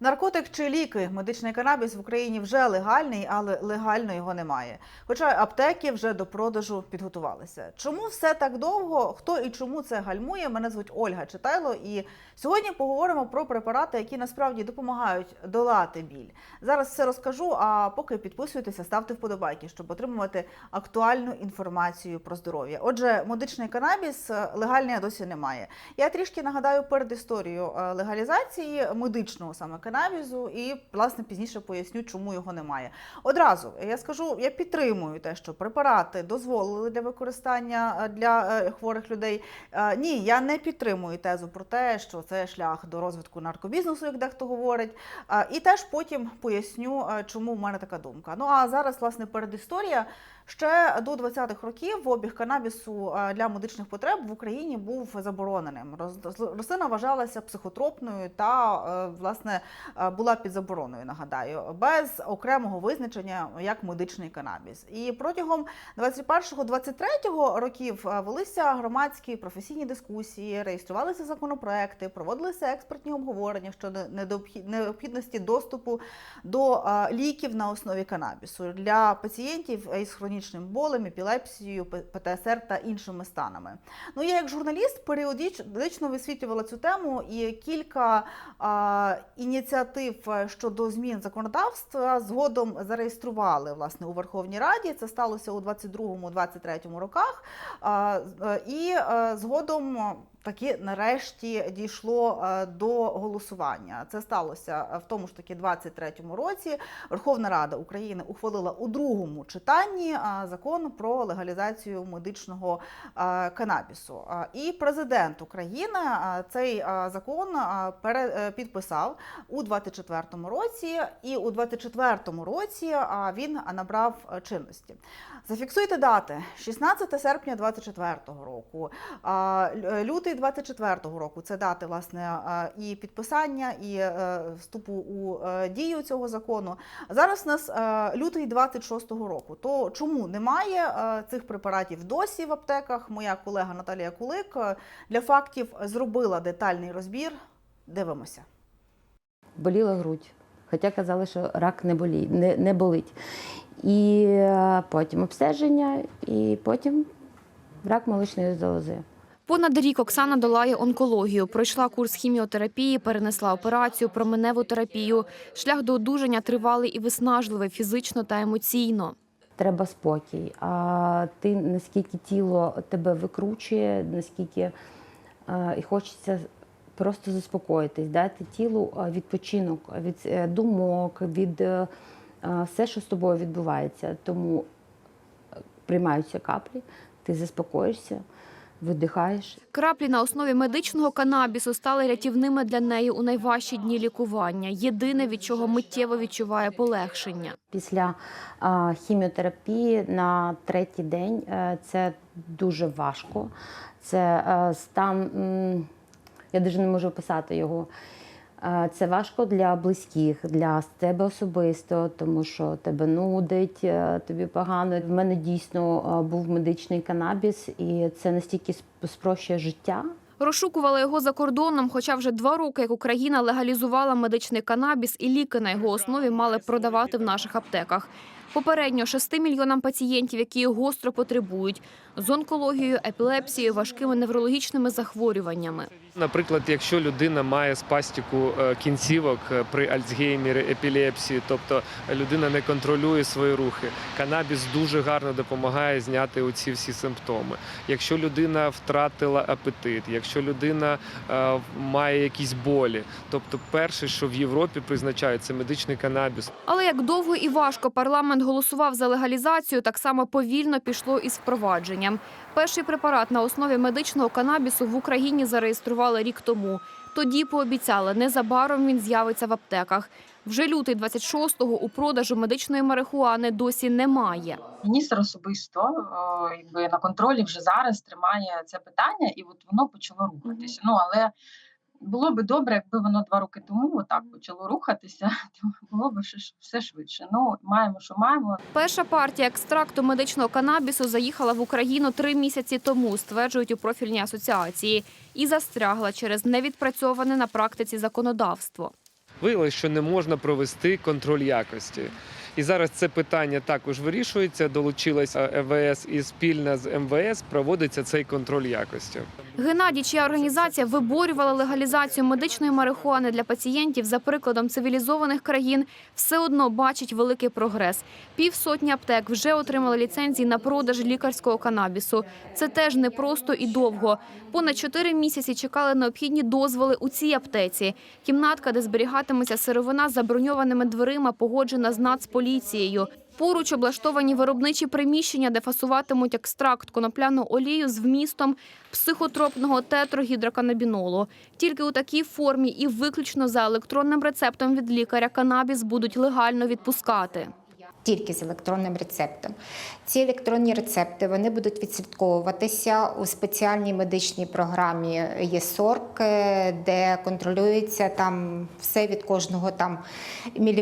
Наркотик чи ліки, медичний канабіс в Україні вже легальний, але легально його немає. Хоча аптеки вже до продажу підготувалися. Чому все так довго? Хто і чому це гальмує? Мене звуть Ольга Читайло, і сьогодні поговоримо про препарати, які насправді допомагають долати біль. Зараз все розкажу. А поки підписуйтеся, ставте вподобайки, щоб отримувати актуальну інформацію про здоров'я. Отже, медичний канабіс е, легальний досі немає. Я трішки нагадаю перед історією е, легалізації медичного саме канабісу, і власне пізніше поясню, чому його немає. Одразу я скажу, я підтримую те, що препарати дозволили для використання е, для е, хворих людей. Е, Ні, я не підтримую тезу про те, що це шлях до розвитку наркобізнесу, як дехто говорить. І теж потім поясню, чому в мене така думка. Ну а зараз, власне, передісторія. Ще до 20-х років обіг канабісу е, для медичних потреб в Україні був забороненим. Рослина вважалася психотропною та е, власне е, була під забороною. Нагадаю, без окремого визначення як медичний канабіс. І протягом 21-23 років велися громадські професійні дискусії, реєструвалися законопроекти, проводилися експертні обговорення щодо необхідності доступу до ліків на основі канабісу для пацієнтів із хронічним болем, епілепсією, ПТСР та іншими станами. Ну я як журналіст періодично висвітлювала цю тему і кілька а, ініціатив е, щодо змін законодавства згодом зареєстрували власне у Верховній Раді. Це сталося у 22-23 роках. А, е, і е, згодом. Таки нарешті дійшло е, до голосування. Це сталося е, в тому ж таки 23-му році. Верховна Рада України ухвалила у другому читанні е, закон про легалізацію медичного канабісу. І президент України цей закон підписав у 24-му році, і у 24-му році він набрав чинності. Зафіксуйте дати: 16 серпня 24-го року, а, лю- 24-го року. Це дати власне і підписання, і е, вступу у е, дію цього закону. Зараз у нас е, лютий 26-го року. То чому немає цих препаратів досі в аптеках? Моя колега Наталія Кулик для фактів зробила детальний розбір. Дивимося. боліла грудь. Хоча казали, що рак не, болі, не, не болить. І потім обстеження, і потім рак молочної залози. Понад рік Оксана долає онкологію. Пройшла курс хіміотерапії, перенесла операцію, променеву терапію. Шлях до одужання тривалий і виснажливий фізично та емоційно. Треба спокій. А ти наскільки тіло тебе викручує, наскільки е, і хочеться просто заспокоїтись, дати тілу е, відпочинок від е, думок, від все, що з тобою відбувається. Тому приймаються каплі, ти заспокоїшся, видихаєш. Краплі на основі медичного канабісу стали рятівними для неї у найважчі дні лікування. Єдине, від чого миттєво відчуває полегшення. Після хіміотерапії на третій день е, це дуже важко. Це е, стан, я навіть не можу описати його. Це важко для близьких, для тебе особисто, тому що тебе нудить, е, тобі погано. В мене дійсно е, був медичний канабіс, і це настільки спрощує життя. Розшукували його за кордоном, хоча вже два роки, як Україна легалізувала медичний канабіс, і ліки на його основі мали продавати в наших аптеках. Попередньо 6 мільйонам пацієнтів, які гостро потребують, з онкологією, епілепсією, важкими неврологічними захворюваннями. Наприклад, якщо людина має спастику е, кінцівок е, при Альцгеймері, епілепсії, тобто людина не контролює свої рухи, канабіс дуже гарно допомагає зняти оці всі симптоми. Якщо людина втратила апетит, якщо людина е, має якісь болі, тобто перше, що в Європі призначають, це медичний канабіс. Але як довго і важко парламент голосував за легалізацію, так само повільно пішло із впровадженням. Перший препарат на основі медичного канабісу в Україні зареєстрували рік тому. Тоді пообіцяли, незабаром він з'явиться в аптеках. Вже лютий 26-го у продажу медичної марихуани досі немає. Міністр особисто е, якби на контролі вже зараз тримає це питання, і от воно почало рухатися. Ну але було би добре, якби воно два роки тому отак почало рухатися, то було б ще все швидше. Ну маємо, що маємо. Перша партія екстракту медичного канабісу заїхала в Україну три місяці тому, стверджують у профільній асоціації, і застрягла через невідпрацьоване на практиці законодавство. Виявилося, що не можна провести контроль якості. І зараз це питання також вирішується. Долучилась ЕВС і спільно з МВС проводиться цей контроль якості. Геннадій, чия організація виборювала легалізацію медичної марихуани для пацієнтів за прикладом цивілізованих країн, все одно бачить великий прогрес. Півсотні аптек вже отримали ліцензії на продаж лікарського канабісу. Це теж непросто і довго. Понад чотири місяці чекали необхідні дозволи у цій аптеці. Кімнатка, де зберігатиметься сировина, з заброньованими дверима, погоджена з Нацполіцією. Поруч облаштовані виробничі приміщення, де фасуватимуть екстракт конопляну олію з вмістом психотропного тетрогідроканабінолу. Тільки у такій формі і виключно за електронним рецептом від лікаря канабіс будуть легально відпускати. Тільки з електронним рецептом. Ці електронні рецепти вони будуть відслідковуватися у спеціальній медичній програмі ЄСОРК, е, де контролюється там все від кожного там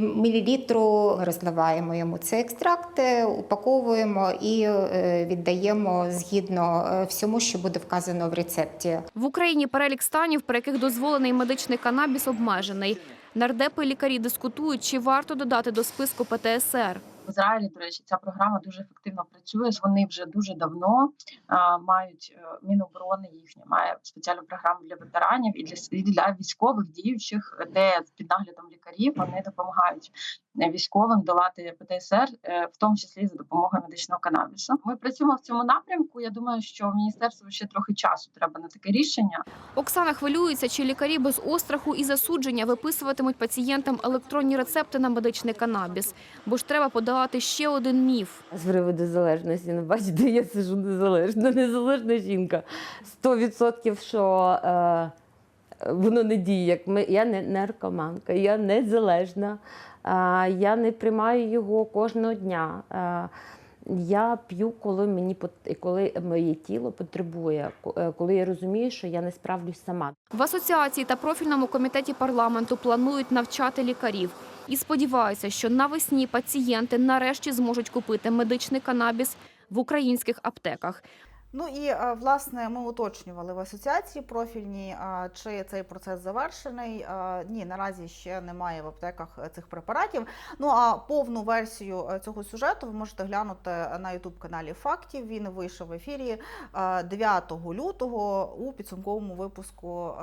мілілітру. Розливаємо йому цей екстракт, е, упаковуємо і е, віддаємо згідно всьому, що буде вказано в рецепті. В Україні перелік станів, при яких дозволений медичний канабіс, обмежений. Нардепи лікарі дискутують, чи варто додати до списку ПТСР. В Ізраїлі, до речі, ця програма дуже ефективно працює. Вони вже дуже давно мають е, Міноборони їхня має спеціальну програму для ветеранів і для і для військових діючих, де під наглядом лікарів вони допомагають е, військовим долати ПТСР, е, в тому числі за допомогою медичного канабісу. Ми працюємо в цьому напрямку. Я думаю, що міністерству ще трохи часу треба на таке рішення. Оксана хвилюється, чи лікарі без остраху і засудження виписуватимуть пацієнтам електронні рецепти на медичний канабіс. Бо ж треба подолати ще один міф. З приводу залежності, ну бачите, я сижу незалежна, незалежна жінка. Сто відсотків, що е, воно не діє. Як ми, я не наркоманка, я незалежна, е, я не приймаю його кожного дня. Е, я п'ю, коли мені коли моє тіло потребує, е, коли я розумію, що я не справлюсь сама. В асоціації та профільному комітеті парламенту планують навчати лікарів. І сподіваюся, що навесні пацієнти нарешті зможуть купити медичний канабіс в українських аптеках. Ну і е, власне ми уточнювали в асоціації профільній, е, чи цей процес завершений. Ні, наразі ще немає в аптеках е, цих препаратів. Ну а повну версію е, цього сюжету ви можете глянути на ютуб каналі Фактів. Він вийшов в ефірі е, 9 лютого у підсумковому випуску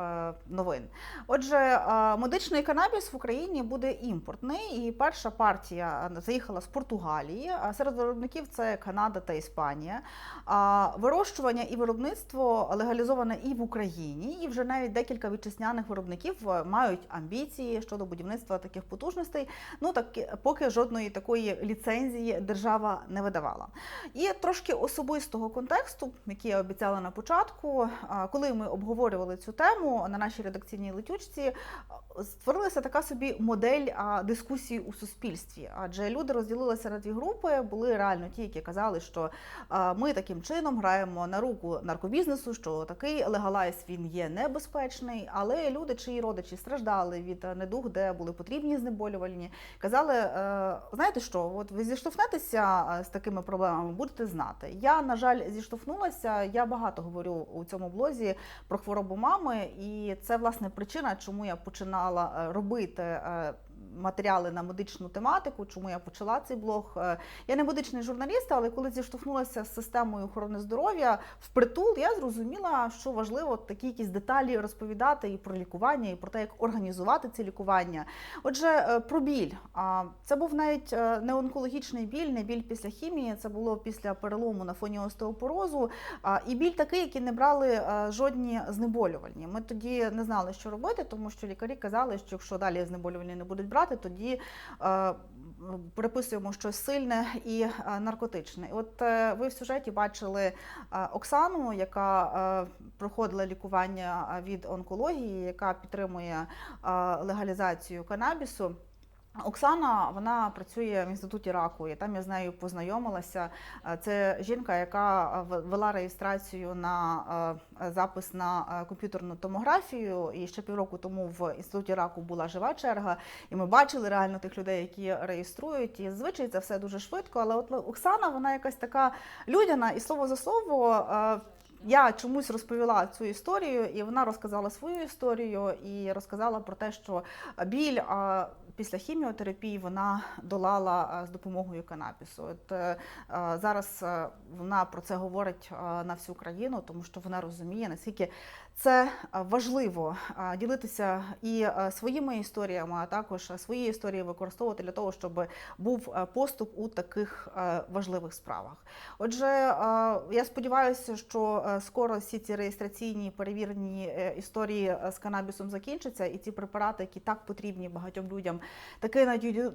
новин. Отже, медичний канабіс в Україні буде імпортний, і перша партія заїхала з Португалії. Серед виробників це Канада та Іспанія. Вирощування і виробництво легалізоване і в Україні, і вже навіть декілька вітчизняних виробників е, мають амбіції щодо будівництва таких потужностей. Ну так поки жодної такої ліцензії держава не видавала. І трошки особистого контексту, який я обіцяла на початку, коли ми обговорювали цю тему на нашій редакційній летючці, створилася така собі модель дискусії у суспільстві. Адже люди розділилися на дві групи. Були реально ті, які казали, що ми таким чином граємо на руку наркобізнесу, що такий легалайз він є небезпечний. Але люди, чиї родичі страждали від недуг, де були потрібні знеболювальні, казали: е, знаєте що, от ви зіштовхнетеся е, з такими проблемами, будете знати. Я, на жаль, зіштовхнулася. Я багато говорю у цьому блозі про хворобу мами, і це власне причина, чому я починала е, робити. Матеріали на медичну тематику, чому я почала цей блог. Е, Я не медичний журналіст, але коли зіштовхнулася з системою охорони здоров'я впритул, я зрозуміла, що важливо такі якісь деталі розповідати і про лікування, і про те, як організувати це лікування. Отже, е, про біль. Це був навіть е, не онкологічний біль, не біль після хімії, це було після перелому на фоні остеопорозу. І біль такий, який не брали жодні знеболювальні. Ми тоді не знали, що робити, тому що лікарі казали, що якщо далі знеболювальні не будуть брати, тоді е, приписуємо щось сильне і е, наркотичне. І От е, ви в сюжеті бачили Оксану, яка проходила лікування від онкології, яка підтримує легалізацію канабісу. Оксана вона працює в інституті раку, і там я з нею познайомилася. Е, Це жінка, яка е, вела реєстрацію на е, запис на комп'ютерну томографію. І ще півроку тому в інституті раку була жива черга, і ми бачили реально тих людей, які реєструють. І звичай це все дуже швидко. Але от Оксана, вона якась така людяна, і слово за слово. Я чомусь розповіла цю історію, і вона розказала свою історію і розказала про те, що біль після хіміотерапії вона долала з допомогою канабісу. От е, е, зараз е, вона про це говорить е, на всю країну, тому що вона розуміє, наскільки це е, важливо е, ділитися і е, своїми історіями, а також е, свої історії використовувати для того, щоб був е, поступ у таких е, важливих справах. Отже, е, я сподіваюся, що е, скоро всі ці реєстраційні перевірені е, історії е, з канабісом закінчаться, і ці препарати, які так потрібні багатьом людям, таки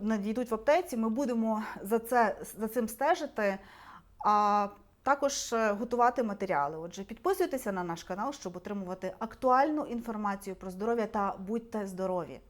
надійдуть в аптеці. Ми будемо за це за цим стежити. А також е, готувати матеріали. Отже, підписуйтеся на наш канал, щоб отримувати актуальну інформацію про здоров'я та будьте здорові.